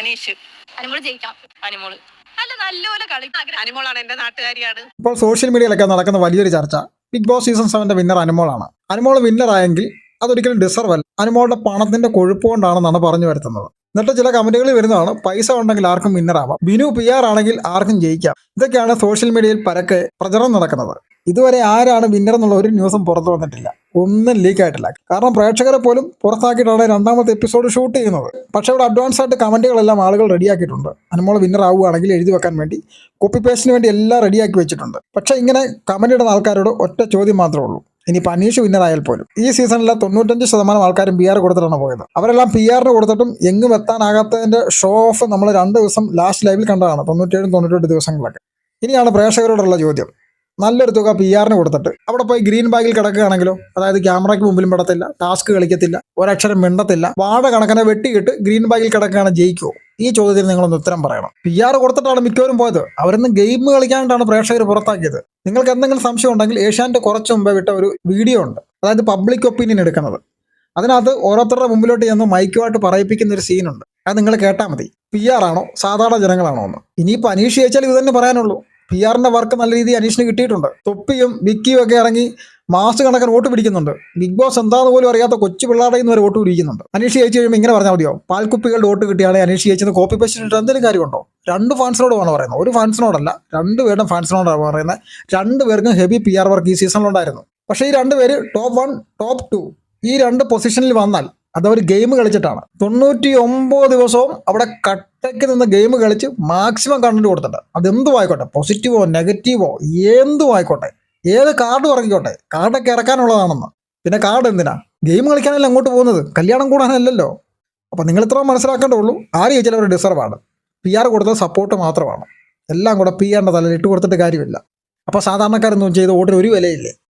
അനീഷ്. അനുമോൾ ജയിക്കണം അനിമോൾ. അല്ല നല്ലപോലെ കളി അനിമോളാണ് എന്റെ നാട്ടുകാരിയാണ്. ഇപ്പോൾ സോഷ്യൽ മീഡിയയിലൊക്കെ നടക്കുന്ന വലിയൊരു ചർച്ച. ബിഗ് ബോസ് സീസൺ സെവന്റെ വിന്നർ അനുമോളാണ്. അനുമോൾ വിന്നർ ആയെങ്കിൽ അതൊരിക്കലും ഡിസർവ് അല്ല. അനുമോളുടെ പണത്തിന്റെ കൊഴുപ്പ് കൊണ്ടാണെന്നാണ് പറഞ്ഞു വരുത്തുന്നത്. എന്നിട്ട് ചില കമന്റുകളിൽ വരുന്നതാണ് പൈസ ഉണ്ടെങ്കിൽ ആർക്കും വിന്നർ ആവാം. ബിനു പി ആർ ആണെങ്കിൽ ആർക്കും ജയിക്കാം. ഇതൊക്കെയാണ് സോഷ്യൽ മീഡിയയിൽ പരക്കെ പ്രചരണം നടക്കുന്നത്. ഇതുവരെ ആരാണ് വിന്നർ എന്നുള്ള ഒരു ന്യൂസും പുറത്തു വന്നിട്ടില്ല. ഒന്നും ലീക്ക് ആയിട്ടില്ല കാരണം പ്രേക്ഷകരെ പോലും പുറത്താക്കിയിട്ടാണ് രണ്ടാമത്തെ എപ്പിസോഡ് ഷൂട്ട് ചെയ്യുന്നത്. പക്ഷേ ഇവിടെ അഡ്വാൻസ് ആയിട്ട് കമന്റുകളെല്ലാം ആളുകൾ റെഡിയാക്കിയിട്ടുണ്ട്. അനുമോൾ വിന്നർ ആവുകയാണെങ്കിൽ എഴുതി വെക്കാൻ വേണ്ടി കോപ്പി പേസ്റ്റിന് വേണ്ടി എല്ലാം റെഡിയാക്കി വെച്ചിട്ടുണ്ട്. പക്ഷേ ഇങ്ങനെ കമന്റ് ഇടുന്ന ആൾക്കാരോട് ഒറ്റ ചോദ്യം മാത്രമേ ഉള്ളൂ. ഇനിയിപ്പോൾ അനീഷ് വിന്നർ ആയാൽ പോലും. ഈ സീസണിലെ തൊണ്ണൂറ്റഞ്ച് ശതമാനം ആൾക്കാരും പി ആർ കൊടുത്തിട്ടാണ് പോയത്. അവരെല്ലാം പി ആറിന് കൊടുത്തിട്ടും എങ്ങും എത്താനാകാത്തതിന്റെ ഷോ ഓഫ് നമ്മൾ രണ്ട് ദിവസം ലാസ്റ്റ് ലൈവിൽ കണ്ടതാണ്. തൊണ്ണൂറ്റേഴും തൊണ്ണൂറ്റെട്ട് ദിവസങ്ങളിലൊക്കെ ഇനിയാണ് പ്രേക്ഷകരോടുള്ള ചോദ്യം. നല്ലൊരു തുക പി ആറിന് കൊടുത്തിട്ട്. അവിടെ പോയി ഗ്രീൻ ബാഗിൽ കിടക്കുകയാണെങ്കിലോ അതായത് ക്യാമറയ്ക്ക് മുമ്പിലും പെടത്തില്ല ടാസ്ക് കളിക്കത്തില്ല ഒരക്ഷരം മിണ്ടത്തില്ല വാട കണക്കിനെ വെട്ടിയിട്ട് ഗ്രീൻ ബാഗിൽ കിടക്കുകയാണ് ജയിക്കുമോ ഈ ചോദ്യത്തിന് നിങ്ങളൊന്ന് ഉത്തരം പറയണം. പി ആർ കൊടുത്തിട്ടാണ് മിക്കവരും പോയത്. അവരൊന്ന് ഗെയിം കളിക്കാനായിട്ടാണ് പ്രേക്ഷകർ പുറത്താക്കിയത്. നിങ്ങൾക്ക് എന്തെങ്കിലും സംശയം ഉണ്ടെങ്കിൽ ഏഷ്യാന്റെ കുറച്ച് മുമ്പേ വിട്ട ഒരു വീഡിയോ ഉണ്ട്. അതായത് പബ്ലിക് ഒപ്പീനിയൻ എടുക്കുന്നത്. അതിനകത്ത് ഓരോരുത്തരുടെ മുമ്പിലോട്ട് ചെന്ന് മൈക്കുമായിട്ട് പറയിപ്പിക്കുന്ന ഒരു സീനുണ്ട് അത് നിങ്ങൾ കേട്ടാൽ മതി. പി ആർ ആണോ? സാധാരണ ജനങ്ങളാണോ എന്ന്. ഇനിയിപ്പോൾ അനീഷ് ചോദിച്ചാൽ ഇത് തന്നെ പറയാനുള്ളൂ. പി ആറിന്റെ വർക്ക് നല്ല രീതിയിൽ അനീഷിന് കിട്ടിയിട്ടുണ്ട്. തൊപ്പിയും വിക്കിയും ഒക്കെ ഇറങ്ങി മാസ് കണക്കിന് വോട്ട് പിടിക്കുന്നുണ്ട്. ബിഗ് ബോസ് എന്താന്ന് പോലും അറിയാത്ത കൊച്ചു പിള്ളേരുടെ നിന്ന് വരെ വോട്ട് പിടിക്കുന്നുണ്ട്. അനീഷ് ചേച്ചി കഴിയുമ്പോൾ ഇങ്ങനെ പറഞ്ഞാൽ മതിയോ? പാൽക്കുപ്പികളുടെ വോട്ട് കിട്ടിയാണെങ്കിൽ അനീഷ് ജയിച്ചെന്ന് കോപ്പി പേസ്റ്റ് ഇട്ടിട്ട് എന്തെങ്കിലും കാര്യമുണ്ടോ? രണ്ട് ഫാൻസിനോടുമാണ് പറയുന്നത്. ഒരു ഫാൻസിനോടല്ല രണ്ട് പേരുടെ ഫാൻസിനോടാണ് പറയുന്നത്. രണ്ട് പേർക്കും ഹെവി പി ആർ വർക്ക് ഈ സീസണിലുണ്ടായിരുന്നു പക്ഷേ ഈ രണ്ട് പേര് ടോപ്പ് വൺ ടോപ്പ് ടു ഈ രണ്ട് പൊസിഷനിൽ വന്നാൽ അതവർ ഗെയിം കളിച്ചിട്ടാണ്. തൊണ്ണൂറ്റി ഒമ്പത് ദിവസവും അവിടെ കട്ടയ്ക്ക് നിന്ന് ഗെയിം കളിച്ച് മാക്സിമം കണ്ടന്റ് കൊടുത്തിട്ടുണ്ട്. അതെന്തും ആയിക്കോട്ടെ. പോസിറ്റീവോ നെഗറ്റീവോ എന്തും ആയിക്കോട്ടെ. ഏത് കാർഡ് ഇറങ്ങിക്കോട്ടെ. കാർഡൊക്കെ ഇറക്കാനുള്ളതാണെന്ന്. പിന്നെ കാർഡ് എന്തിനാ? ഗെയിം കളിക്കാനല്ല അങ്ങോട്ട് പോകുന്നത്. കല്യാണം കൂടാനല്ലല്ലോ. അപ്പോൾ നിങ്ങൾ ഇത്ര മനസ്സിലാക്കേണ്ടേ ഉള്ളൂ ആര് ചോദിച്ചാലും അവർ ഡിസർവ് ആണ്. പി ആർ കൊടുത്തത് സപ്പോർട്ട് മാത്രമാണ്. എല്ലാം കൂടെ പി ആറിന്റെ തലയിൽ ഇട്ട് കൊടുത്തിട്ട് കാര്യമില്ല. അപ്പോൾ സാധാരണക്കാരൊന്നും ചെയ്ത് ഓട്ടിന് ഒരു വിലയില്ലേ?